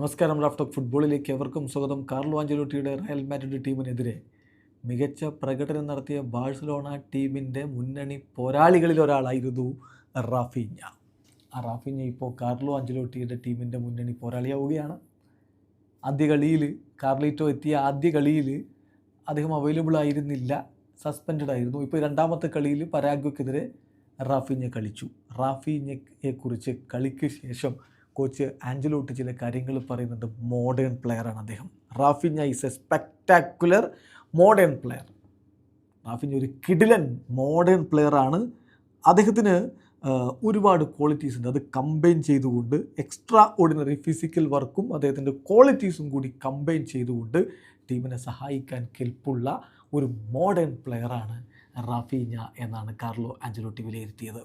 നമസ്കാരം റാഫ്റ്റോക്ക് ഫുട്ബോളിലേക്ക് എവർക്കും സ്വാഗതം. കാർലോ ആഞ്ചലോട്ടിയുടെ റയൽ മാഡ്രിഡ് ടീമിനെതിരെ മികച്ച പ്രകടനം നടത്തിയ ബാഴ്സലോണ ടീമിന്റെ മുന്നണി പോരാളികളിൽ ഒരാളായിരുന്നു റാഫിഞ്ഞ. ആ റാഫിഞ്ഞ ഇപ്പോൾ കാർലോ ആഞ്ചലോട്ടിയുടെ ടീമിന്റെ മുന്നണി പോരാളിയാവുകയാണ്. ആദ്യ കളിയിൽ കാർലിറ്റോ എത്തിയ ആദ്യ കളിയിൽ അദ്ദേഹം അവൈലബിൾ ആയിരുന്നില്ല സസ്പെൻഡ് ആയിരുന്നു. ഇപ്പോൾ രണ്ടാമത്തെ കളിയിൽ പരാഗ്വയ്ക്കെതിരെ റാഫിഞ്ഞ കളിച്ചു. റാഫിഞ്ഞയെക്കുറിച്ച് കളിക്ക് ശേഷം കോച്ച് ആഞ്ചലോട്ട് ചില കാര്യങ്ങൾ പറയുന്നുണ്ട്. മോഡേൺ പ്ലെയറാണ് അദ്ദേഹം. Raphinha is a spectacular modern player Raphinha ഒരു കിഡിലൻ മോഡേൺ പ്ലെയറാണ് അദ്ദേഹത്തിന് ഒരുപാട് ക്വാളിറ്റീസ് ഉണ്ട്. അത് കമ്പൈൻ ചെയ്തുകൊണ്ട് എക്സ്ട്രാ ഓർഡിനറി ഫിസിക്കൽ വർക്കും അദ്ദേഹത്തിന്റെ ക്വാളിറ്റീസും കൂടി കമ്പൈൻ ചെയ്തുകൊണ്ട് ടീമിനെ സഹായിക്കാൻ കെൽപ്പുള്ള ഒരു മോഡേൺ പ്ലെയറാണ് റാഫീഞ്ഞ എന്നാണ് കാർലോ ആഞ്ചലോട്ടി വിലയിരുത്തിയത്.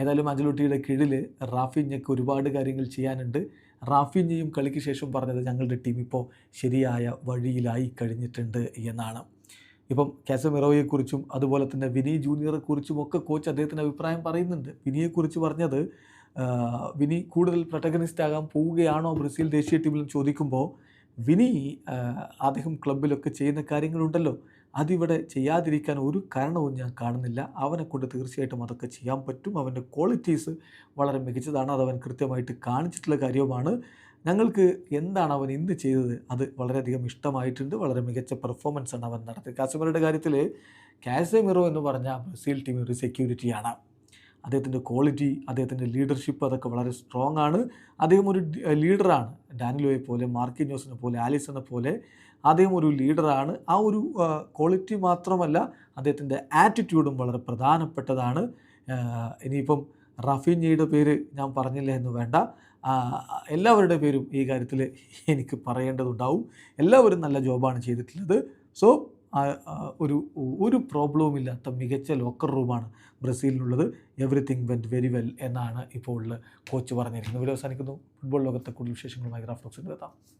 ഏതായാലും അഞ്ചലോട്ടിയുടെ കീഴിൽ റാഫിഞ്ഞയ്ക്ക് ഒരുപാട് കാര്യങ്ങൾ ചെയ്യാനുണ്ട്. റാഫിഞ്ഞയും കളിക്ക് ശേഷം പറഞ്ഞത് ഞങ്ങളുടെ ടീം ഇപ്പോൾ ശരിയായ വഴിയിലായി കഴിഞ്ഞിട്ടുണ്ട് എന്നാണ്. ഇപ്പം കാസമിറോയെക്കുറിച്ചും അതുപോലെ തന്നെ വിനി ജൂനിയറെക്കുറിച്ചും ഒക്കെ കോച്ച് അദ്ദേഹത്തിന്റെ അഭിപ്രായം പറയുന്നുണ്ട്. വിനിയെക്കുറിച്ച് പറഞ്ഞത് വിനി കൂടുതൽ പ്രൊട്ടഗനിസ്റ്റ് ആകാൻ പോവുകയാണോ ബ്രസീൽ ദേശീയ ടീമിലും ചോദിക്കുമ്പോൾ വിനി അദ്ദേഹം ക്ലബിലൊക്കെ ചെയ്യുന്ന കാര്യങ്ങളുണ്ടല്ലോ. അതിവിടെ ചെയ്യാതിരിക്കാൻ ഒരു കാരണവും ഞാൻ കാണുന്നില്ല. അവനെ കൊണ്ട് തീർച്ചയായിട്ടും അതൊക്കെ ചെയ്യാൻ പറ്റും. അവന്റെ ക്വാളിറ്റീസ് വളരെ മികച്ചതാണ്. അത് അവൻ കൃത്യമായിട്ട് കാണിച്ചിട്ടുള്ള കാര്യവുമാണ്. ഞങ്ങൾക്ക് എന്താണ് അവൻ ഇന്ന് ചെയ്തത്? അത് വളരെയധികം ഇഷ്ടമായിട്ടുണ്ട്. വളരെ മികച്ച പെർഫോമൻസാണ് അവൻ നടത്തിയത്. കാസമിറയുടെ കാര്യത്തിൽ കാസമിറോ എന്ന് പറഞ്ഞാൽ ബ്രസീൽ ടീമിന്റെ ഒരു സെക്യൂരിറ്റിയാണ് അദ്ദേഹത്തിന്റെ ക്വാളിറ്റി അദ്ദേഹത്തിന്റെ ലീഡർഷിപ്പ് അതൊക്കെ വളരെ സ്ട്രോങ് ആണ്. അദ്ദേഹം ഒരു ലീഡറാണ്. ഡാനിലോയെ പോലെ മാർക്കിന്യോസിനെ പോലെ ആലിസനെ പോലെ അദ്ദേഹം ഒരു ലീഡറാണ്. ആ ഒരു ക്വാളിറ്റി മാത്രമല്ല അദ്ദേഹത്തിന്റെ ആറ്റിറ്റ്യൂഡും വളരെ പ്രധാനപ്പെട്ടതാണ്. ഇനിയിപ്പം റഫീഞ്ഞയുടെ പേര് ഞാൻ പറഞ്ഞില്ല എന്ന് വേണ്ട. എല്ലാവരുടെ പേരും ഈ കാര്യത്തിൽ എനിക്ക് പറയേണ്ടതുണ്ടാവും. എല്ലാവരും നല്ല ജോബാണ് ചെയ്തിട്ടുള്ളത്. സോ ഒരു ഒരു പ്രോബ്ലവും ഇല്ലാത്ത മികച്ച ലോക്കർ റൂമാണ് ബ്രസീലിനുള്ളത്. എവറിത്തിങ് വെന്റ് വെരി വെൽ എന്നാണ് ഇപ്പോൾ കോച്ച് പറഞ്ഞിരിക്കുന്നത്. ഇവിടെ അവസാനിക്കുന്നു. ഫുട്ബോൾ ലോകത്തെ കൂടുതൽ വിശേഷങ്ങളുമായി ഗ്രാഫ് ഗ്രാഫ്റ്റോക്സിൽ എത്താം.